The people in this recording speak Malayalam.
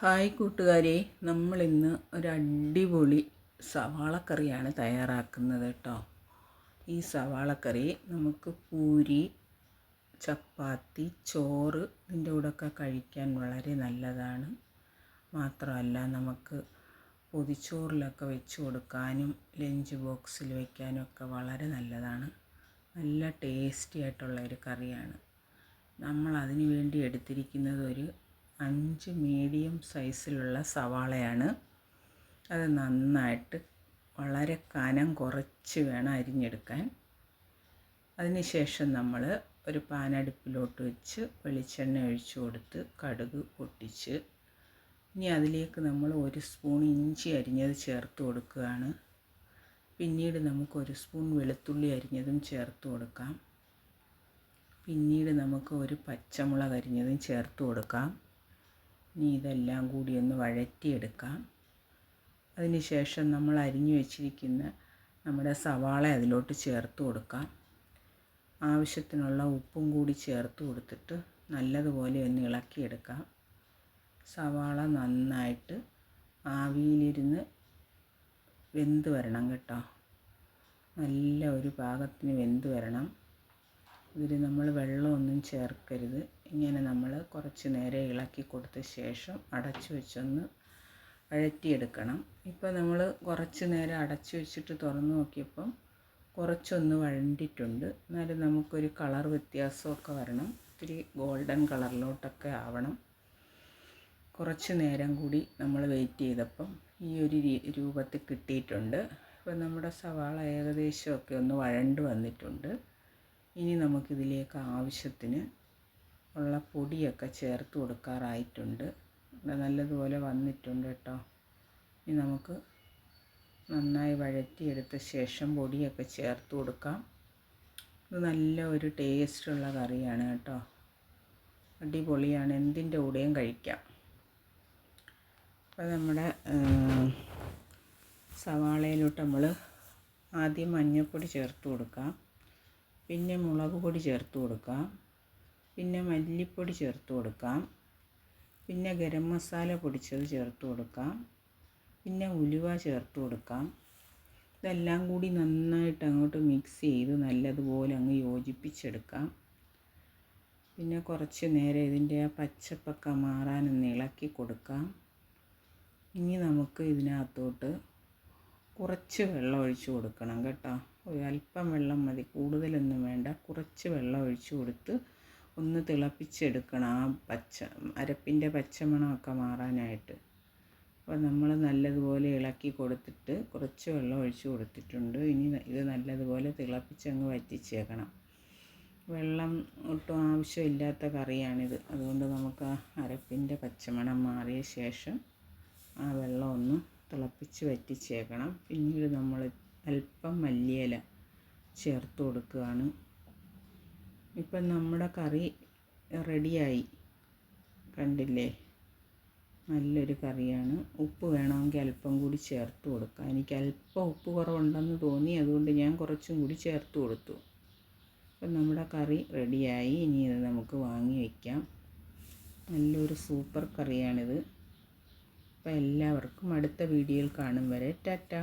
ഹായ് കൂട്ടുകാരെ നമ്മളിന്ന് ഒരു അടിപൊളി സവാളക്കറിയാണ് തയ്യാറാക്കുന്നത് കേട്ടോ. ഈ സവാളക്കറി നമുക്ക് പൂരി ചപ്പാത്തി ചോറ് ഇതിന്റെ കൂടെയൊക്കെ കഴിക്കാൻ വളരെ നല്ലതാണ്. മാത്രമല്ല നമുക്ക് പൊതിച്ചോറിലൊക്കെ വെച്ച് കൊടുക്കാനും ലഞ്ച് ബോക്സിൽ വയ്ക്കാനും ഒക്കെ വളരെ നല്ലതാണ്. നല്ല ടേസ്റ്റി ആയിട്ടുള്ള ഒരു കറിയാണ്. നമ്മൾ അതിനു വേണ്ടി എടുത്തിരിക്കുന്നത് ഒരു അഞ്ച് മീഡിയം സൈസിലുള്ള സവാളയാണ്. അത് നന്നായിട്ട് വളരെ കനം കുറച്ച് വേണം അരിഞ്ഞെടുക്കാൻ. അതിനുശേഷം നമ്മൾ ഒരു പാനടുപ്പിലോട്ട് വെച്ച് വെളിച്ചെണ്ണ ഒഴിച്ചു കൊടുത്ത് കടുക് പൊട്ടിച്ച് ഇനി അതിലേക്ക് നമ്മൾ ഒരു സ്പൂൺ ഇഞ്ചി അരിഞ്ഞത് ചേർത്ത് കൊടുക്കുകയാണ്. പിന്നീട് നമുക്ക് ഒരു സ്പൂൺ വെളുത്തുള്ളി അരിഞ്ഞതും ചേർത്ത് കൊടുക്കാം. പിന്നീട് നമുക്ക് ഒരു പച്ചമുളക് അരിഞ്ഞതും ചേർത്ത് കൊടുക്കാം. ഇനി ഇതെല്ലാം കൂടി ഒന്ന് വഴറ്റിയെടുക്കാം. അതിനുശേഷം നമ്മൾ അരിഞ്ഞു വെച്ചിരിക്കുന്ന നമ്മുടെ സവാള അതിലോട്ട് ചേർത്ത് കൊടുക്കാം. ആവശ്യത്തിനുള്ള ഉപ്പും കൂടി ചേർത്ത് കൊടുത്തിട്ട് നല്ലതുപോലെ ഒന്ന് ഇളക്കിയെടുക്കാം. സവാള നന്നായിട്ട് ആവിയിലിരുന്ന് വെന്ത് വരണം കേട്ടോ. നല്ല ഒരു പാകത്തിന് വെന്ത് വരണം. ഇതിൽ നമ്മൾ വെള്ളമൊന്നും ചേർക്കരുത്. ഇങ്ങനെ നമ്മൾ കുറച്ച് നേരം ഇളക്കി കൊടുത്ത ശേഷം അടച്ചു വെച്ചൊന്ന് വഴറ്റിയെടുക്കണം ഇപ്പോൾ നമ്മൾ കുറച്ച് നേരം അടച്ചു വെച്ചിട്ട് തുറന്ന് നോക്കിയപ്പം കുറച്ചൊന്ന് വഴണ്ടിട്ടുണ്ട്. എന്നാലും നമുക്കൊരു കളർ വ്യത്യാസമൊക്കെ വരണം. ഇത്തിരി ഗോൾഡൻ കളറിലോട്ടൊക്കെ ആവണം. കുറച്ച് നേരം കൂടി നമ്മൾ വെയിറ്റ് ചെയ്തപ്പം ഈ ഒരു രൂപത്തിൽ കിട്ടിയിട്ടുണ്ട്. ഇപ്പം നമ്മുടെ സവാള ഏകദേശമൊക്കെ ഒന്ന് വഴണ്ട് വന്നിട്ടുണ്ട്. ഇനി നമുക്കിതിലേക്ക് ആവശ്യത്തിന് ഉള്ള പൊടിയൊക്കെ ചേർത്ത് കൊടുക്കാറായിട്ടുണ്ട്. നല്ലതുപോലെ വന്നിട്ടുണ്ട് കേട്ടോ. ഇനി നമുക്ക് നന്നായി വഴറ്റിയെടുത്ത ശേഷം പൊടിയൊക്കെ ചേർത്ത് കൊടുക്കാം. ഇത് നല്ല ഒരു ടേസ്റ്റുള്ള കറിയാണ് കേട്ടോ. അടിപൊളിയാണ്. എന്തിന്റെ കൂടെയും കഴിക്കാം. അപ്പോൾ നമ്മുടെ സവാളയിലോട്ട് നമ്മൾ ആദ്യം മഞ്ഞൾപ്പൊടി ചേർത്ത് കൊടുക്കാം. പിന്നെ മുളക് പൊടി ചേർത്ത് കൊടുക്കാം. പിന്നെ മല്ലിപ്പൊടി ചേർത്ത് കൊടുക്കാം. പിന്നെ ഗരം മസാല പൊടിച്ചത് ചേർത്ത് കൊടുക്കാം. പിന്നെ ഉലുവ ചേർത്ത് കൊടുക്കാം. ഇതെല്ലാം കൂടി നന്നായിട്ട് അങ്ങോട്ട് മിക്സ് ചെയ്ത് നല്ലതുപോലെ അങ്ങ് യോജിപ്പിച്ചെടുക്കാം. പിന്നെ കുറച്ച് നേരം ഇതിന്റെ ആ പച്ചപ്പൊക്കെ മാറാനൊന്ന് ഇളക്കി കൊടുക്കാം. ഇനി നമുക്ക് ഇതിനകത്തോട്ട് കുറച്ച് വെള്ളം ഒഴിച്ച് കൊടുക്കണം കേട്ടോ. അല്പം വെള്ളം മതി. കൂടുതലൊന്നും വേണ്ട. കുറച്ച് വെള്ളം ഒഴിച്ച് കൊടുത്ത് ഒന്ന് തിളപ്പിച്ചെടുക്കണം ആ പച്ച അരപ്പിന്റെ പച്ചമണമൊക്കെ മാറാനായിട്ട്. അപ്പോൾ നമ്മൾ നല്ലതുപോലെ ഇളക്കി കൊടുത്തിട്ട് കുറച്ച് വെള്ളം ഒഴിച്ച് കൊടുത്തിട്ടുണ്ട്. ഇനി ഇത് നല്ലതുപോലെ തിളപ്പിച്ചങ്ങ് വറ്റിച്ചേക്കണം. വെള്ളം ഒട്ടും ആവശ്യമില്ലാത്ത കറിയാണിത്. അതുകൊണ്ട് നമുക്ക് അരപ്പിന്റെ പച്ചമണം മാറിയ ശേഷം ആ വെള്ളം ഒന്ന് തിളപ്പിച്ച് വറ്റിച്ചേക്കണം. പിന്നീട് നമ്മൾ അല്പം മല്ലിയില ചേർത്ത് കൊടുക്കുകയാണ്. ഇപ്പം നമ്മുടെ കറി റെഡിയായി. കണ്ടില്ലേ? നല്ലൊരു കറിയാണ്. ഉപ്പ് വേണമെങ്കിൽ അല്പം കൂടി ചേർത്ത് കൊടുക്കാം. എനിക്ക് അല്പം ഉപ്പ് കുറവുണ്ടെന്ന് തോന്നി. അതുകൊണ്ട് ഞാൻ കുറച്ചും കൂടി ചേർത്ത് കൊടുത്തു. അപ്പം നമ്മുടെ കറി റെഡിയായി. ഇനി ഇത് നമുക്ക് വാങ്ങി വയ്ക്കാം. നല്ലൊരു സൂപ്പർ കറിയാണിത്. അപ്പോൾ എല്ലാവർക്കും അടുത്ത വീഡിയോയിൽ കാണും വരെ. ടാറ്റ.